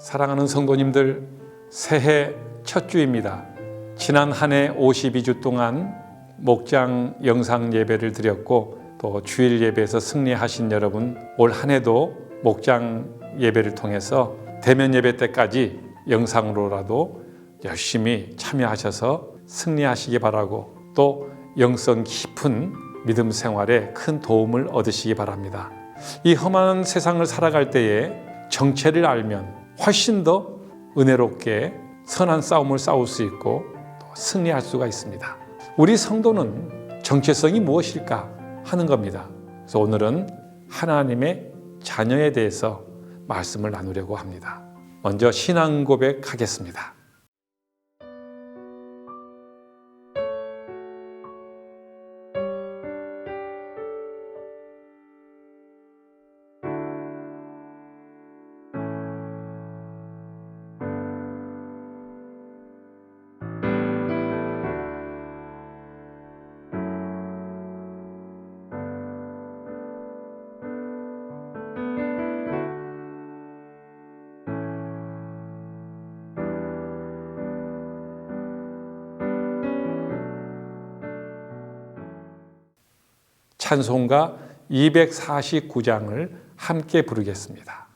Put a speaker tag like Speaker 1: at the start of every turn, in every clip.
Speaker 1: 사랑하는 성도님들, 새해 첫 주입니다. 지난 한 해 52주 동안 목장 영상 예배를 드렸고 또 주일 예배에서 승리하신 여러분 올 한 해도 목장 예배를 통해서 대면 예배 때까지 영상으로라도 열심히 참여하셔서 승리하시기 바라고 또 영성 깊은 믿음 생활에 큰 도움을 얻으시기 바랍니다. 이 험한 세상을 살아갈 때에 정체를 알면 훨씬 더 은혜롭게 선한 싸움을 싸울 수 있고 또 승리할 수가 있습니다. 우리 성도는 정체성이 무엇일까 하는 겁니다. 그래서 오늘은 하나님의 자녀에 대해서 말씀을 나누려고 합니다. 먼저 신앙 고백하겠습니다. 찬송가 249장을 함께 부르겠습니다.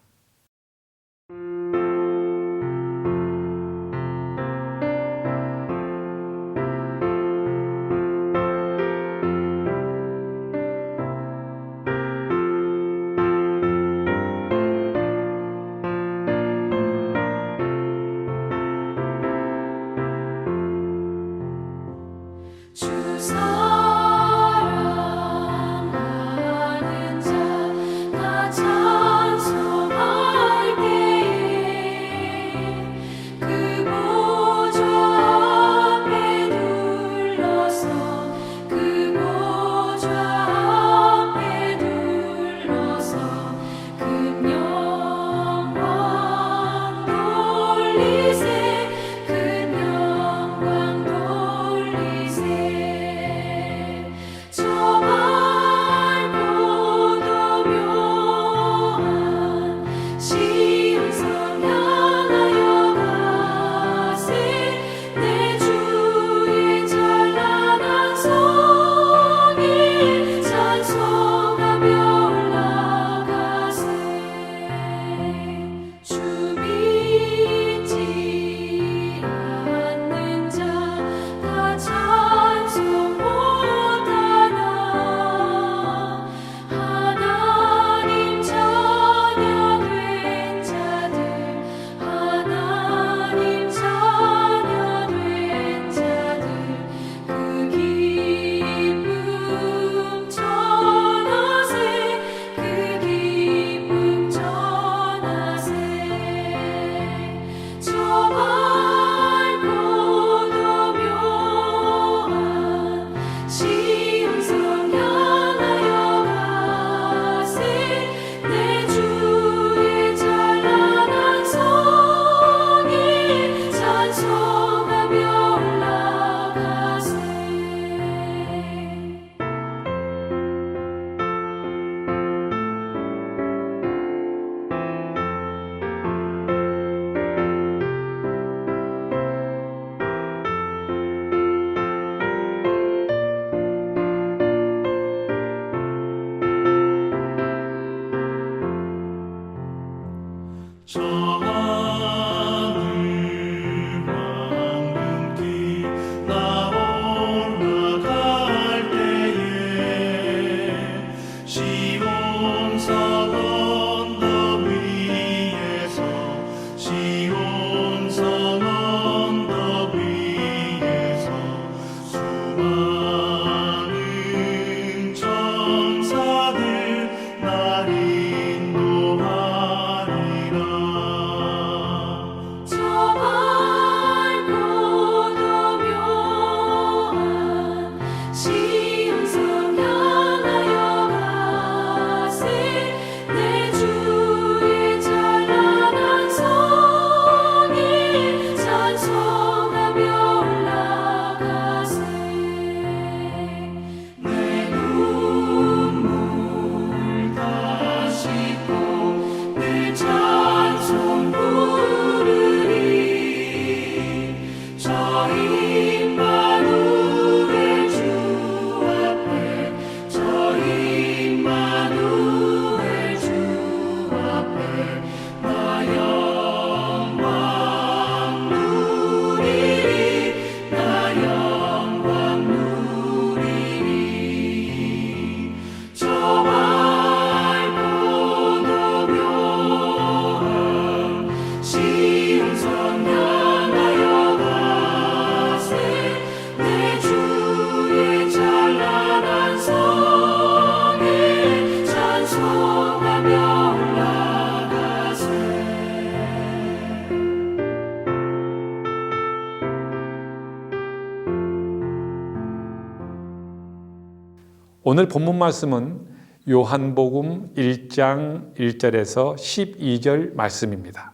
Speaker 2: 오늘 본문 말씀은 요한복음 1장 1절에서 12절 말씀입니다.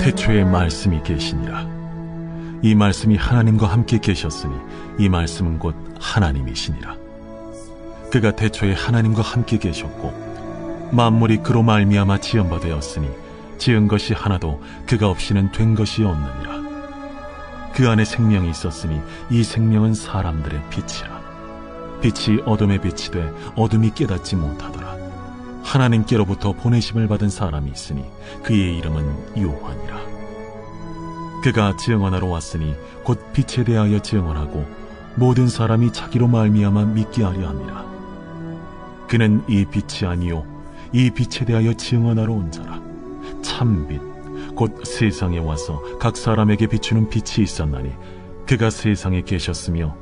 Speaker 3: 태초에 말씀이 계시니라. 이 말씀이 하나님과 함께 계셨으니 이 말씀은 곧 하나님이시니라. 그가 태초에 하나님과 함께 계셨고 만물이 그로 말미암아 지은 바 되었으니 지은 것이 하나도 그가 없이는 된 것이 없느니라. 그 안에 생명이 있었으니 이 생명은 사람들의 빛이라. 빛이 어둠에 돼 어둠이 깨닫지 못하더라. 하나님께로부터 보내심을 받은 사람이 있으니 그의 이름은 요한이라. 그가 증언하러 왔으니 곧 빛에 대하여 증언하고 모든 사람이 자기로 말미암아 믿게 하려 함이라. 그는 이 빛이 아니요 이 빛에 대하여 증언하러 온 자라. 참빛 곧 세상에 와서 각 사람에게 비추는 빛이 있었나니 그가 세상에 계셨으며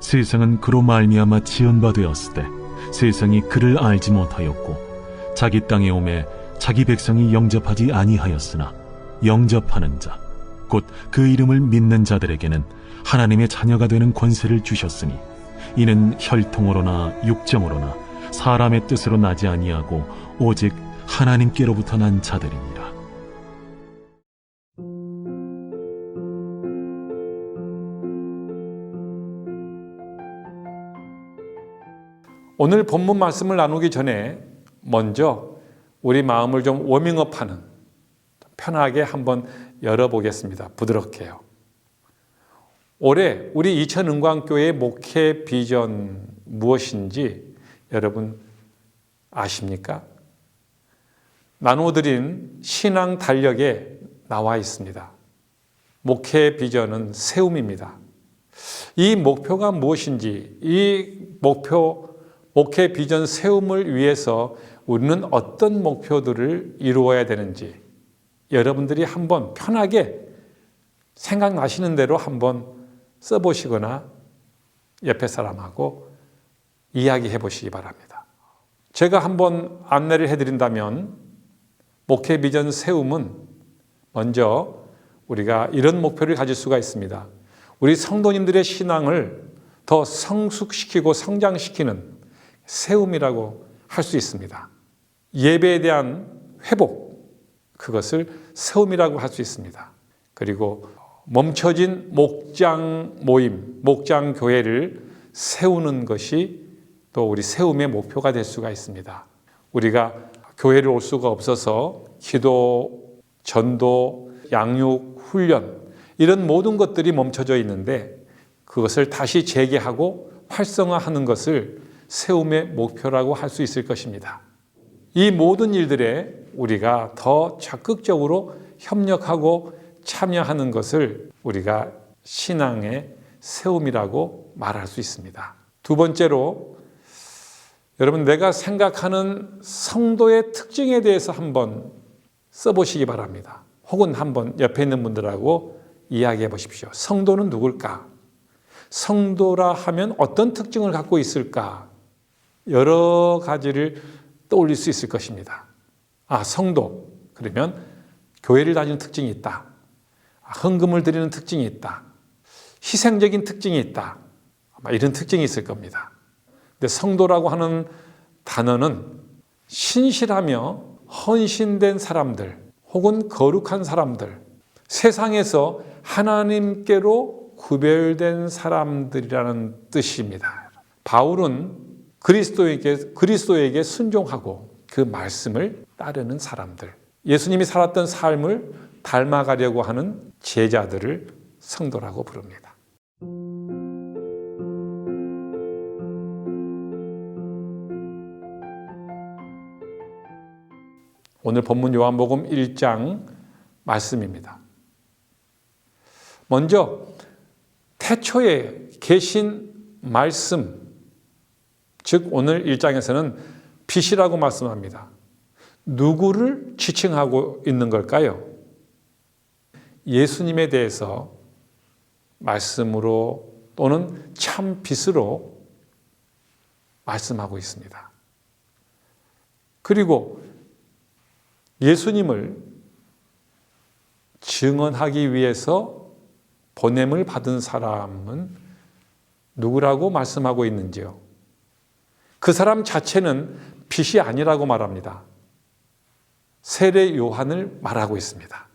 Speaker 3: 세상은 그로 말미암아 지은 바 되었을 때 세상이 그를 알지 못하였고 자기 땅에 오매 자기 백성이 영접하지 아니하였으나 영접하는 자 곧 그 이름을 믿는 자들에게는 하나님의 자녀가 되는 권세를 주셨으니 이는 혈통으로나 육정으로나 사람의 뜻으로 나지 아니하고 오직 하나님께로부터 난 자들이니
Speaker 2: 오늘 본문 말씀을 나누기 전에 먼저 우리 마음을 좀 워밍업하는 편하게 한번 열어보겠습니다. 부드럽게요. 올해 우리 이천 은광교회 목회 비전 무엇인지 여러분 아십니까? 나누어드린 신앙 달력에 나와 있습니다. 목회 비전은 세움입니다. 이 목표가 무엇인지, 이 목표, 목회 비전 세움을 위해서 우리는 어떤 목표들을 이루어야 되는지 여러분들이 한번 편하게 생각나시는 대로 한번 써보시거나 옆에 사람하고 이야기해 보시기 바랍니다. 제가 한번 안내를 해드린다면 목회 비전 세움은 먼저 우리가 이런 목표를 가질 수가 있습니다. 우리 성도님들의 신앙을 더 성숙시키고 성장시키는 세움이라고 할 수 있습니다. 예배에 대한 회복, 그것을 세움이라고 할 수 있습니다. 그리고 멈춰진 목장 모임, 목장 교회를 세우는 것이 또 우리 세움의 목표가 될 수가 있습니다. 우리가 교회를 올 수가 없어서 기도, 전도, 양육, 훈련 이런 모든 것들이 멈춰져 있는데 그것을 다시 재개하고 활성화하는 것을 세움의 목표라고 할 수 있을 것입니다. 이 모든 일들에 우리가 더 적극적으로 협력하고 참여하는 것을 우리가 신앙의 세움이라고 말할 수 있습니다. 두 번째로 여러분 내가 생각하는 성도의 특징에 대해서 한번 써보시기 바랍니다. 혹은 한번 옆에 있는 분들하고 이야기해 보십시오. 성도는 누굴까? 성도라 하면 어떤 특징을 갖고 있을까? 여러 가지를 떠올릴 수 있을 것입니다. 아, 성도. 그러면 교회를 다니는 특징이 있다. 아, 헌금을 드리는 특징이 있다. 희생적인 특징이 있다. 아마 이런 특징이 있을 겁니다. 근데 성도라고 하는 단어는 신실하며 헌신된 사람들 혹은 거룩한 사람들 세상에서 하나님께로 구별된 사람들이라는 뜻입니다. 바울은 그리스도에게 그리스도에게 순종하고 그 말씀을 따르는 사람들, 예수님이 살았던 삶을 닮아가려고 하는 제자들을 성도라고 부릅니다. 오늘 본문 요한복음 1장 말씀입니다. 먼저 태초에 계신 말씀, 즉 오늘 1장에서는 빛이라고 말씀합니다. 누구를 지칭하고 있는 걸까요? 예수님에 대해서 말씀으로 또는 참 빛으로 말씀하고 있습니다. 그리고 예수님을 증언하기 위해서 보냄을 받은 사람은 누구라고 말씀하고 있는지요? 그 사람 자체는 빛이 아니라고 말합니다. 세례 요한을 말하고 있습니다.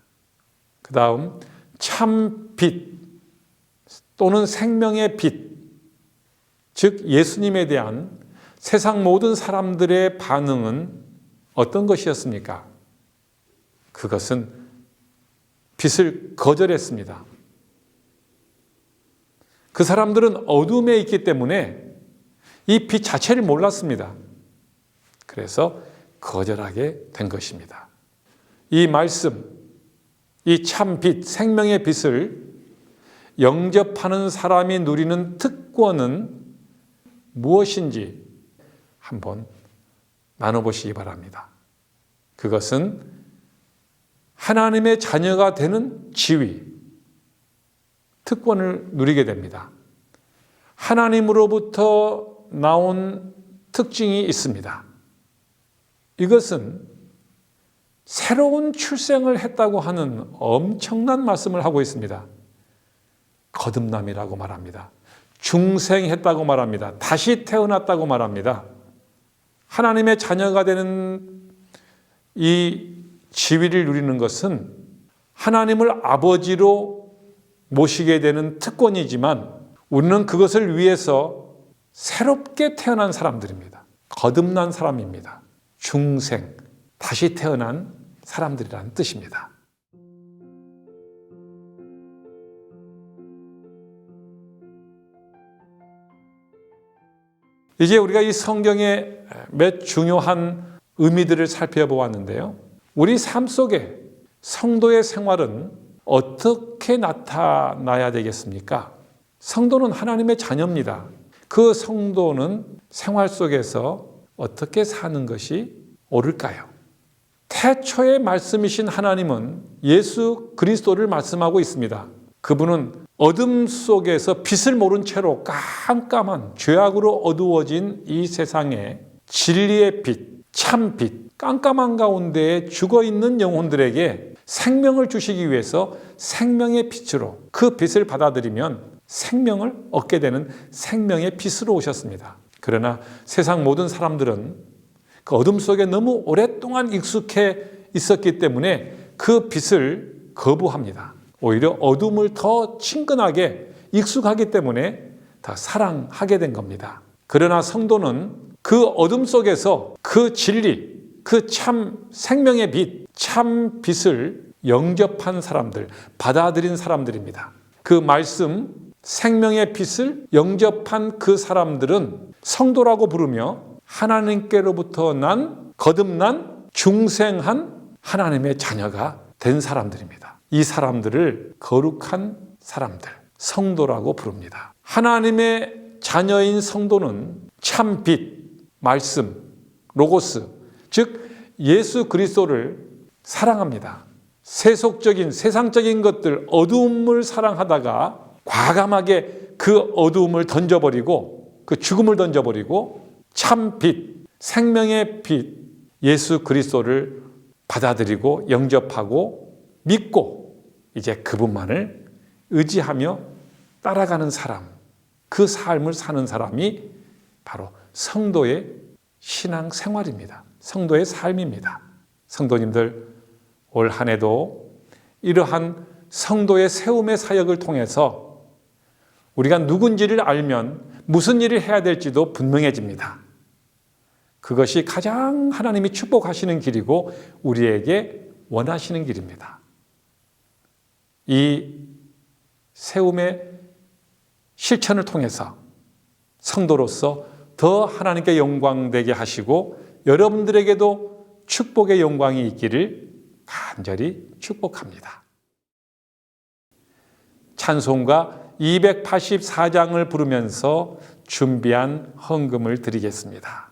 Speaker 2: 그 다음 참 빛 또는 생명의 빛, 즉 예수님에 대한 세상 모든 사람들의 반응은 어떤 것이었습니까? 그것은 빛을 거절했습니다. 그 사람들은 어둠에 있기 때문에 이 빛 자체를 몰랐습니다. 그래서 거절하게 된 것입니다. 이 말씀, 이 참 빛, 생명의 빛을 영접하는 사람이 누리는 특권은 무엇인지 한번 나눠보시기 바랍니다. 그것은 하나님의 자녀가 되는 지위, 특권을 누리게 됩니다. 하나님으로부터 나온 특징이 있습니다. 이것은 새로운 출생을 했다고 하는 엄청난 말씀을 하고 있습니다. 거듭남이라고 말합니다. 중생했다고 말합니다. 다시 태어났다고 말합니다. 하나님의 자녀가 되는 이 지위를 누리는 것은 하나님을 아버지로 모시게 되는 특권이지만 우리는 그것을 위해서 새롭게 태어난 사람들입니다. 거듭난 사람입니다. 중생, 다시 태어난 사람들이라는 뜻입니다. 이제 우리가 이 성경의 몇 중요한 의미들을 살펴보았는데요. 우리 삶 속에 성도의 생활은 어떻게 나타나야 되겠습니까? 성도는 하나님의 자녀입니다. 그 성도는 생활 속에서 어떻게 사는 것이 옳을까요? 태초의 말씀이신 하나님은 예수 그리스도를 말씀하고 있습니다. 그분은 어둠 속에서 빛을 모른 채로 깜깜한 죄악으로 어두워진 이 세상에 진리의 빛, 참 빛, 깜깜한 가운데에 죽어 있는 영혼들에게 생명을 주시기 위해서 생명의 빛으로 그 빛을 받아들이면 생명을 얻게 되는 생명의 빛으로 오셨습니다. 그러나 세상 모든 사람들은 그 어둠 속에 너무 오랫동안 익숙해 있었기 때문에 그 빛을 거부합니다. 오히려 어둠을 더 친근하게 익숙하기 때문에 더 사랑하게 된 겁니다. 그러나 성도는 그 어둠 속에서 그 진리, 그 참 생명의 빛, 참 빛을 영접한 사람들, 받아들인 사람들입니다. 그 말씀, 생명의 빛을 영접한 그 사람들은 성도라고 부르며 하나님께로부터 난 거듭난 중생한 하나님의 자녀가 된 사람들입니다. 이 사람들을 거룩한 사람들, 성도라고 부릅니다. 하나님의 자녀인 성도는 참 빛, 말씀, 로고스, 즉 예수 그리스도를 사랑합니다. 세속적인 세상적인 것들 어두움을 사랑하다가 과감하게 그 어두움을 던져버리고 그 죽음을 던져버리고 참 빛, 생명의 빛 예수 그리스도를 받아들이고 영접하고 믿고 이제 그분만을 의지하며 따라가는 사람, 그 삶을 사는 사람이 바로 성도의 신앙 생활입니다. 성도의 삶입니다. 성도님들 올 한 해도 이러한 성도의 세움의 사역을 통해서 우리가 누군지를 알면 무슨 일을 해야 될지도 분명해집니다. 그것이 가장 하나님이 축복하시는 길이고 우리에게 원하시는 길입니다. 이 세움의 실천을 통해서 성도로서 더 하나님께 영광되게 하시고 여러분들에게도 축복의 영광이 있기를 간절히 축복합니다. 찬송가 284장을 부르면서 준비한 헌금을 드리겠습니다.